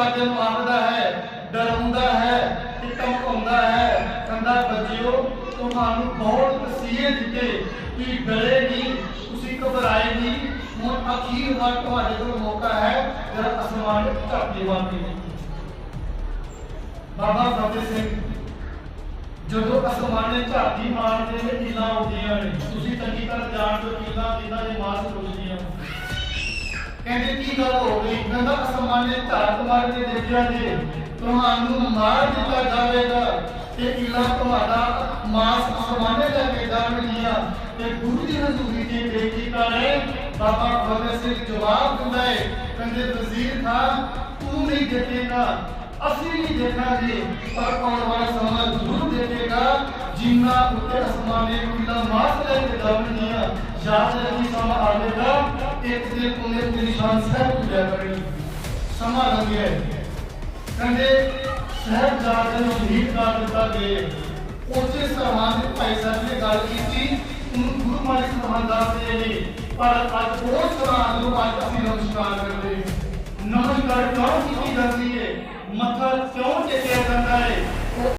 ਸਾਹਿਬਜ਼ਾਦੇ ਨੂੰ ਆਖਦਾ ਹੈ ਡਰਾਉਂਦਾ ਹੈ ਕਿ ਧਮਕਾਉਂਦਾ ਹੈ, ਕਹਿੰਦਾ ਬੱਜਿਓ ਤੁਹਾਨੂੰ ਬਹੁਤ ਵਸੀਅਤ ਦਿੱਤੇ ਕਿ ਡਰੇ ਨਹੀਂ, ਤੁਸੀਂ ਘਬਰਾਏ ਨਹੀਂ। ਹੁਣ ਅਖੀਰ ਵਾਰ ਤੁਹਾਡੇ ਕੋਲ ਮੌਕਾ ਹੈ, ਜਦ ਅਸਮਾਨ ਵਿੱਚ ਝਾਤੀ ਬਾਬਾ ਫਤਿਹ ਸਿੰਘ, ਜਦੋਂ ਅਸਮਾਨੇ ਝਾਤੀ ਮਾਰਦੇ ਨੇ, ਕੀਲਾਂ ਉੱਡੀਆਂ ਨੇ। ਤੁਸੀਂ ਚੰਗੀ ਤਰ੍ਹਾਂ ਜਾਣਦੇ ਹੋ, ਕੀਲਾਂ ਕਿੰਨਾ ਦੇ ਮਾਸ ਉੱਡਦੀਆਂ ਕਹਿੰਦੇ, ਕੀ ਗੱਲ ਹੋ ਗਈ? ਕਹਿੰਦਾ ਅਸਮਾਨੇ ਝਾਤ ਮਾਰ ਕੇ ਦੇਖਿਆ ਜੀ। ਤੁਹਾਨੂੰ ਮਾਰ ਦਿੱਤਾ ਜਾਵੇਗਾ ਤੇ ਕੀਲਾਂ ਤੁਹਾਡਾ ਮਾਸ ਅਸਮਾਨੇ ਲੈ ਕੇ ਜਾਣਗੀਆਂ ਤੇ ਗੁਰੂ ਦੀ ਹਜ਼ੂਰੀ ਦੀ ਬੇਨਤੀ ਕਰੇ ਬਾਬਾ ਫਤਿਹ ਸਿੰਘ ਜਵਾਬ ਦਿੰਦਾ ਹੈ ਕਹਿੰਦੇ, ਵਜ਼ੀਰ ਖਾਨ, ਤੂੰ ਨਹੀਂ ਦੇਖੇਗਾ, ਅਸੀਂ ਨਹੀਂ ਦੇਖਾਂਗੇ। ਪਰ ਆਉਣ ਵਾਲਾ ਜਿੰਨਾ ਉੱਤੇ ਅਸਮਾਨੇ ਕਿਲਾ ਮਾਸ ਲੈ ਕੇ ਜਾਣਗੀਆਂ ਯਾਦ ਰੱਖੀ ਸਮਾਂ ਆਵੇਗਾ ਇੱਕ ਦਿਨ ਉਹਨੇ ਤੇ ਨਿਸ਼ਾਨ ਸਾਹਿਬ ਪੂਜਾ ਕਰਨੀ ਸਮਾਂ ਲੰਘਿਆ ਕਹਿੰਦੇ ਸਾਹਿਬ ਜਾਦੇ ਨੂੰ ਸ਼ਹੀਦ ਕਰ ਦਿੱਤਾ ਗਿਆ ਉਸੇ ਸਰਹੰਦ ਦੇ ਭਾਈ ਸਾਹਿਬ ਨੇ ਗੱਲ ਕੀਤੀ, ਉਹਨੂੰ ਗੁਰੂ ਮਾਲਿਕ ਸਰਹੰਦਾਸ ਦੇ ਨੇ, ਪਰ ਅੱਜ ਉਹ ਸਰਹੰਦ ਨੂੰ ਅੱਜ ਅਸੀਂ ਨਮਸਕਾਰ ਕਰਦੇ ਨਮਸਕਾਰ ਕਿਉਂ ਕੀਤੀ ਜਾਂਦੀ ਹੈ? ਮੱਥਾ ਕਿਉਂ ਟੇਕਿਆ ਜਾਂਦਾ ਹੈ?